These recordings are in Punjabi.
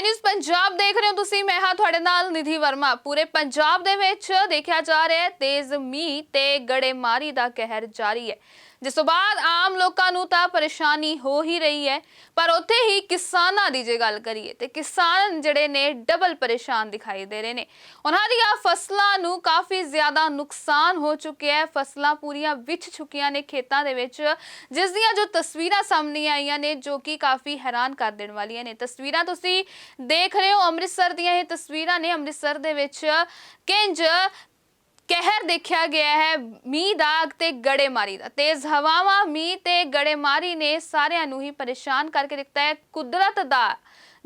ਆਈ ਨਿਊਜ਼ ਪੰਜਾਬ ਦੇਖ ਰਹੇ ਹੋ ਤੁਸੀਂ, ਮੈਂ ਹਾਂ ਤੁਹਾਡੇ ਨਾਲ ਨਿਧੀ ਵਰਮਾ। ਪੂਰੇ ਪੰਜਾਬ ਦੇ ਵਿੱਚ ਦੇਖਿਆ ਜਾ ਰਿਹਾ ਹੈ, ਤੇਜ਼ ਮੀਂਹ ਤੇ ਗੜੇਮਾਰੀ ਦਾ ਕਹਿਰ ਜਾਰੀ ਹੈ। ਜਿਸ ਤੋਂ ਬਾਅਦ ਆਮ ਲੋਕਾਂ ਨੂੰ ਤਾਂ ਪਰੇਸ਼ਾਨੀ ਹੋ ਹੀ ਰਹੀ ਹੈ, ਪਰ ਉੱਥੇ ਹੀ ਕਿਸਾਨਾਂ ਦੀ ਜੇ ਗੱਲ ਕਰੀਏ ਤੇ ਕਿਸਾਨ ਜਿਹੜੇ ਨੇ ਡਬਲ ਪਰੇਸ਼ਾਨ ਦਿਖਾਈ ਦੇ ਰਹੇ ਨੇ। ਉਹਨਾਂ ਦੀਆਂ ਫਸਲਾਂ ਨੂੰ ਕਾਫੀ ਜ਼ਿਆਦਾ ਨੁਕਸਾਨ ਹੋ ਚੁੱਕਿਆ ਹੈ, ਫਸਲਾਂ ਪੂਰੀਆਂ ਵਿਛ ਚੁੱਕੀਆਂ ਨੇ ਖੇਤਾਂ ਦੇ ਵਿੱਚ, ਜਿਸ ਦੀਆਂ ਜੋ ਤਸਵੀਰਾਂ ਸਾਹਮਣੇ ਆਈਆਂ ਨੇ, ਜੋ ਕਿ ਕਾਫੀ ਹੈਰਾਨ ਕਰ ਦੇਣ ਵਾਲੀਆਂ ਨੇ। ਤਸਵੀਰਾਂ ਤੁਸੀਂ ਦੇਖ ਰਹੇ ਹੋ ਅੰਮ੍ਰਿਤਸਰ ਦੀਆਂ ਇਹ ਤਸਵੀਰਾਂ ਨੇ। ਅੰਮ੍ਰਿਤਸਰ ਦੇ ਵਿੱਚ ਕਿੰਜ ਕਹਿਰ ਦੇਖਿਆ ਗਿਆ ਹੈ ਮੀਂਹ ਦਾ ਤੇ ਗੜੇਮਾਰੀ ਦਾ। ਤੇਜ਼ ਹਵਾਵਾਂ, ਮੀਂਹ ਤੇ ਗੜੇਮਾਰੀ ਨੇ ਸਾਰਿਆਂ ਨੂੰ ਹੀ ਪਰੇਸ਼ਾਨ ਕਰਕੇ ਦਿੱਤਾ ਹੈ। ਕੁਦਰਤ ਦਾ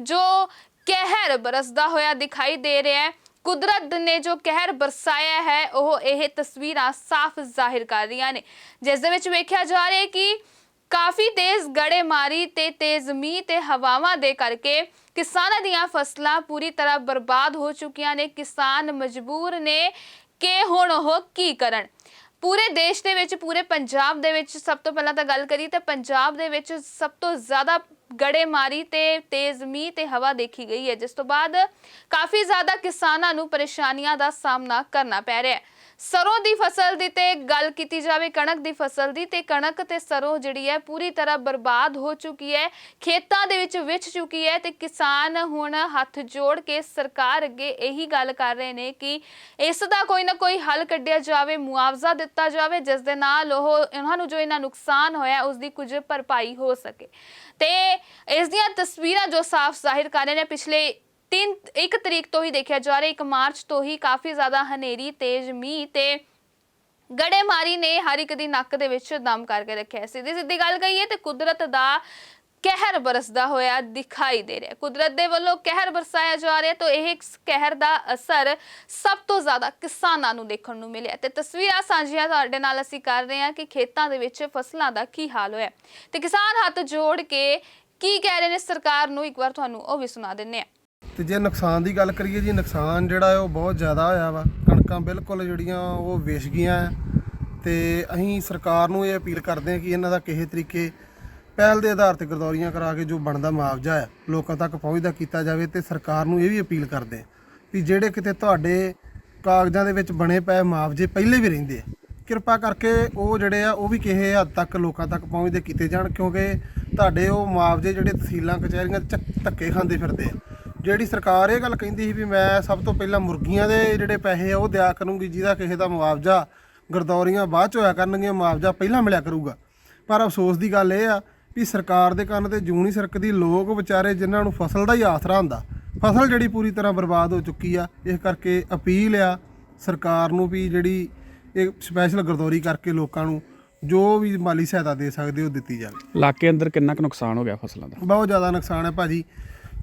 ਜੋ ਕਹਿਰ ਬਰਸਦਾ ਹੋਇਆ ਦਿਖਾਈ ਦੇ ਰਿਹਾ ਹੈ, ਕੁਦਰਤ ਨੇ ਜੋ ਕਹਿਰ ਬਰਸਾਇਆ ਹੈ, ਉਹ ਇਹ ਤਸਵੀਰਾਂ ਸਾਫ਼ ਜ਼ਾਹਿਰ ਕਰ ਰਹੀਆਂ ਨੇ। ਜਿਸ ਦੇ ਵਿੱਚ ਵੇਖਿਆ ਜਾ ਰਿਹਾ ਹੈ ਕਿ ਕਾਫੀ ਤੇਜ਼ ਗੜੇਮਾਰੀ ਤੇ ਤੇਜ਼ ਮੀਂਹ ਤੇ ਹਵਾਵਾਂ ਦੇ ਕਰਕੇ ਕਿਸਾਨਾਂ ਦੀਆਂ ਫਸਲਾਂ ਪੂਰੀ ਤਰ੍ਹਾਂ ਬਰਬਾਦ ਹੋ ਚੁੱਕੀਆਂ ਨੇ। ਕਿਸਾਨ ਮਜਬੂਰ ਨੇ ਕਿ ਹੁਣ ਉਹ ਕੀ ਕਰਨ। ਪੂਰੇ ਦੇਸ਼ ਦੇ ਵਿੱਚ, ਪੂਰੇ ਪੰਜਾਬ ਦੇ ਵਿੱਚ ਸਭ ਤੋਂ ਪਹਿਲਾਂ ਤਾਂ ਗੱਲ ਕਰੀ ਤਾਂ ਪੰਜਾਬ ਦੇ ਵਿੱਚ ਸਭ ਤੋਂ ਜ਼ਿਆਦਾ ਗੜੇਮਾਰੀ ਤੇ ਤੇਜ਼ ਮੀਂਹ ਤੇ ਹਵਾ ਦੇਖੀ ਗਈ ਹੈ, ਜਿਸ ਤੋਂ ਬਾਅਦ ਕਾਫੀ ਜ਼ਿਆਦਾ ਕਿਸਾਨਾਂ ਨੂੰ ਪਰੇਸ਼ਾਨੀਆਂ ਦਾ ਸਾਹਮਣਾ ਕਰਨਾ ਪੈ ਰਿਹਾ ਹੈ। ਸਰੋਂ ਦੀ ਫਸਲ ਦੀ ਤੇ ਗੱਲ ਕੀਤੀ ਜਾਵੇ, ਕਣਕ ਦੀ ਫਸਲ ਦੀ, ਤੇ ਕਣਕ ਤੇ ਸਰੋਂ ਜਿਹੜੀ ਹੈ ਪੂਰੀ ਤਰ੍ਹਾਂ ਬਰਬਾਦ ਹੋ ਚੁੱਕੀ ਹੈ, ਖੇਤਾਂ ਦੇ ਵਿੱਚ ਵਿਛ ਚੁੱਕੀ ਹੈ ਤੇ ਕਿਸਾਨ ਹੁਣ ਹੱਥ ਜੋੜ ਕੇ ਸਰਕਾਰ ਅੱਗੇ ਇਹੀ ਗੱਲ ਕਰ ਰਹੇ ਨੇ ਕਿ ਇਸ ਦਾ ਕੋਈ ਨਾ ਕੋਈ ਹੱਲ ਕੱਢਿਆ ਜਾਵੇ, ਮੁਆਵਜ਼ਾ ਦਿੱਤਾ ਜਾਵੇ, ਜਿਸ ਦੇ ਨਾਲ ਉਹ ਉਹਨਾਂ ਨੂੰ ਜੋ ਇਹਨਾਂ ਨੁਕਸਾਨ ਹੋਇਆ ਉਸ ਦੀ ਕੁਝ ਭਰਪਾਈ ਹੋ ਸਕੇ। ਤੇ ਇਸ ਦੀਆਂ ਤਸਵੀਰਾਂ ਜੋ ਸਾਫ਼ ਜ਼ਾਹਿਰ ਕਰ ਰਹੇ ਨੇ, ਪਿਛਲੇ ਤਿੰਨ, ਇੱਕ ਤਰੀਕ ਤੋਂ ਹੀ ਦੇਖਿਆ ਜਾ ਰਿਹਾ, ਇੱਕ ਮਾਰਚ ਤੋਂ ਹੀ ਕਾਫੀ ਜ਼ਿਆਦਾ ਹਨੇਰੀ, ਤੇਜ਼ ਮੀਂਹ ਤੇ ਗੜੇਮਾਰੀ ਨੇ ਹਰ ਇੱਕ ਦੀ ਨੱਕ ਦੇ ਵਿੱਚ ਦਮ ਕਰਕੇ ਰੱਖਿਆ ਸਿੱਧੀ ਸਿੱਧੀ ਗੱਲ ਕਹੀਏ ਤੇ ਕੁਦਰਤ ਦਾ ਕਹਿਰ ਬਰਸਦਾ ਹੋਇਆ ਦਿਖਾਈ ਦੇ ਰਿਹਾ ਕੁਦਰਤ ਦੇ ਵੱਲੋਂ ਕਹਿਰ ਬਰਸਾਇਆ ਜਾ ਰਿਹਾ ਤਾਂ ਇਹ ਕਹਿਰ ਦਾ ਅਸਰ ਸਭ ਤੋਂ ਜ਼ਿਆਦਾ ਕਿਸਾਨਾਂ ਨੂੰ ਦੇਖਣ ਨੂੰ ਮਿਲਿਆ ਤੇ ਤਸਵੀਰਾਂ ਸਾਂਝੀਆਂ ਤੁਹਾਡੇ ਨਾਲ ਅਸੀਂ ਕਰ ਰਹੇ ਹਾਂ ਕਿ ਖੇਤਾਂ ਦੇ ਵਿੱਚ ਫਸਲਾਂ ਦਾ ਕੀ ਹਾਲ ਹੋਇਆ ਤੇ ਕਿਸਾਨ ਹੱਥ ਜੋੜ ਕੇ ਕੀ ਕਹਿ ਰਹੇ ਨੇ, ਸਰਕਾਰ ਨੂੰ ਇੱਕ ਵਾਰ ਤੁਹਾਨੂੰ ਉਹ ਵੀ ਸੁਣਾ ਦਿੰਨੇ ਆ ਤੇ ਜੇ ਨੁਕਸਾਨ ਦੀ ਗੱਲ ਕਰੀਏ ਜੀ, ਨੁਕਸਾਨ ਜਿਹੜਾ ਉਹ ਬਹੁਤ ਜ਼ਿਆਦਾ ਹੋਇਆ ਵਾ। ਕਣਕਾਂ ਬਿਲਕੁਲ ਜਿਹੜੀਆਂ ਉਹ ਵੇਚ ਗਈਆਂ ਹੈ। ਤੇ ਅਸੀਂ ਸਰਕਾਰ ਨੂੰ ਇਹ ਅਪੀਲ ਕਰਦੇ ਹਾਂ ਕਿ ਇਹਨਾਂ ਦਾ ਕਿਸੇ ਤਰੀਕੇ ਪਹਿਲ ਦੇ ਆਧਾਰ ਤੇ ਗਰਦੌਰੀਆਂ ਕਰਾ ਕੇ ਜੋ ਬਣਦਾ ਮੁਆਵਜ਼ਾ ਹੈ, ਲੋਕਾਂ ਤੱਕ ਪਹੁੰਚਦਾ ਕੀਤਾ ਜਾਵੇ ਤੇ ਸਰਕਾਰ ਨੂੰ ਇਹ ਵੀ ਅਪੀਲ ਕਰਦੇ ਵੀ ਜਿਹੜੇ ਕਿਤੇ ਤੁਹਾਡੇ ਕਾਗਜ਼ਾਂ ਦੇ ਵਿੱਚ ਬਣੇ ਪਏ ਮੁਆਵਜ਼ੇ ਪਹਿਲੇ ਵੀ ਰਹਿੰਦੇ ਆ, ਕਿਰਪਾ ਕਰਕੇ ਉਹ ਜਿਹੜੇ ਆ, ਉਹ ਵੀ ਕਿਸੇ ਹੱਦ ਤੱਕ ਲੋਕਾਂ ਤੱਕ ਪਹੁੰਚਦੇ ਕੀਤੇ ਜਾਣ, ਕਿਉਂਕਿ ਤੁਹਾਡੇ ਉਹ ਮੁਆਵਜ਼ੇ ਜਿਹੜੇ ਤਹਿਸੀਲਾਂ, ਕਚਹਿਰੀਆਂ ਚੱਕ- ਧੱਕੇ ਖਾਂਦੇ ਫਿਰਦੇ ਆ। ਜਿਹੜੀ ਸਰਕਾਰ ਇਹ ਗੱਲ ਕਹਿੰਦੀ ਸੀ ਵੀ ਮੈਂ ਸਭ ਤੋਂ ਪਹਿਲਾਂ ਮੁਰਗੀਆਂ ਦੇ ਜਿਹੜੇ ਪੈਸੇ ਆ ਉਹ ਦਿਆ ਕਰੂੰਗੀ ਜਿਹਦਾ ਕਿਸੇ ਦਾ ਮੁਆਵਜ਼ਾ ਗਰਦੌਰੀਆਂ ਬਾਅਦ ਚ ਹੋਇਆ ਕਰਨਗੀਆਂ ਮੁਆਵਜ਼ਾ ਪਹਿਲਾਂ ਮਿਲਿਆ ਕਰੂਗਾ। ਪਰ ਅਫਸੋਸ ਦੀ ਗੱਲ ਇਹ ਆ ਵੀ ਸਰਕਾਰ ਦੇ ਕੰਨ ਤੇ ਜੂੰ ਨਹੀਂ ਸਰਕਦੀ ਲੋਕ ਵਿਚਾਰੇ ਜਿਨ੍ਹਾਂ ਨੂੰ ਫਸਲ ਦਾ ਹੀ ਆਸਰਾ ਹੁੰਦਾ ਫਸਲ ਜਿਹੜੀ ਪੂਰੀ ਤਰ੍ਹਾਂ ਬਰਬਾਦ ਹੋ ਚੁੱਕੀ ਆ ਇਸ ਕਰਕੇ ਅਪੀਲ ਆ ਸਰਕਾਰ ਨੂੰ ਵੀ ਜਿਹੜੀ ਇਹ ਸਪੈਸ਼ਲ ਗਰਦੌਰੀ ਕਰਕੇ ਲੋਕਾਂ ਨੂੰ ਜੋ ਵੀ ਮਾਲੀ ਸਹਾਇਤਾ ਦੇ ਸਕਦੇ ਉਹ ਦਿੱਤੀ ਜਾਵੇ। ਇਲਾਕੇ ਅੰਦਰ ਕਿੰਨਾ ਕੁ ਨੁਕਸਾਨ ਹੋ ਗਿਆ ਫਸਲਾਂ ਦਾ? ਬਹੁਤ ਜ਼ਿਆਦਾ ਨੁਕਸਾਨ ਹੈ ਭਾਜੀ।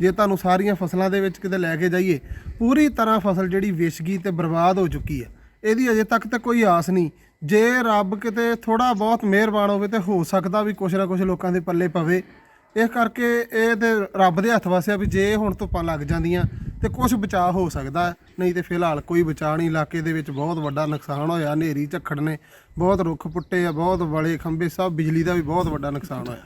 ਜੇ ਤੁਹਾਨੂੰ ਸਾਰੀਆਂ ਫਸਲਾਂ ਦੇ ਵਿੱਚ ਕਿਤੇ ਲੈ ਕੇ ਜਾਈਏ, ਪੂਰੀ ਤਰ੍ਹਾਂ ਫਸਲ ਜਿਹੜੀ ਵਿਛ ਗਈ ਤੇ ਬਰਬਾਦ ਹੋ ਚੁੱਕੀ ਹੈ। ਇਹਦੀ ਅਜੇ ਤੱਕ ਤਾਂ ਕੋਈ ਆਸ ਨਹੀਂ। ਜੇ ਰੱਬ ਕਿਤੇ ਥੋੜਾ ਬਹੁਤ ਮਿਹਰਬਾਨ ਹੋਵੇ ਤੇ ਹੋ ਸਕਦਾ ਵੀ ਕੁਛ ਨਾ ਕੁਛ ਲੋਕਾਂ ਦੇ ਪੱਲੇ ਪਵੇ। ਇਸ ਕਰਕੇ ਇਹ ਤੇ ਰੱਬ ਦੇ ਹੱਥ ਵਾਸਿਆ ਵੀ ਜੇ ਹੁਣ ਧੁੱਪਾਂ ਲੱਗ ਜਾਂਦੀਆਂ ਤੇ ਕੁਝ ਬਚਾਅ ਹੋ ਸਕਦਾ ਨਹੀਂ ਤੇ ਫਿਲਹਾਲ ਕੋਈ ਬਚਾਅ ਨਹੀਂ। ਇਲਾਕੇ ਦੇ ਵਿੱਚ ਬਹੁਤ ਵੱਡਾ ਨੁਕਸਾਨ ਹੋਇਆ। ਹਨੇਰੀ, ਝੱਖੜ ਨੇ ਬਹੁਤ ਰੁੱਖ ਪੁੱਟੇ ਆ, ਬਹੁਤ ਵਲੇ ਖੰਭੇ, ਸਭ ਬਿਜਲੀ ਦਾ ਵੀ ਬਹੁਤ ਵੱਡਾ ਨੁਕਸਾਨ ਹੋਇਆ।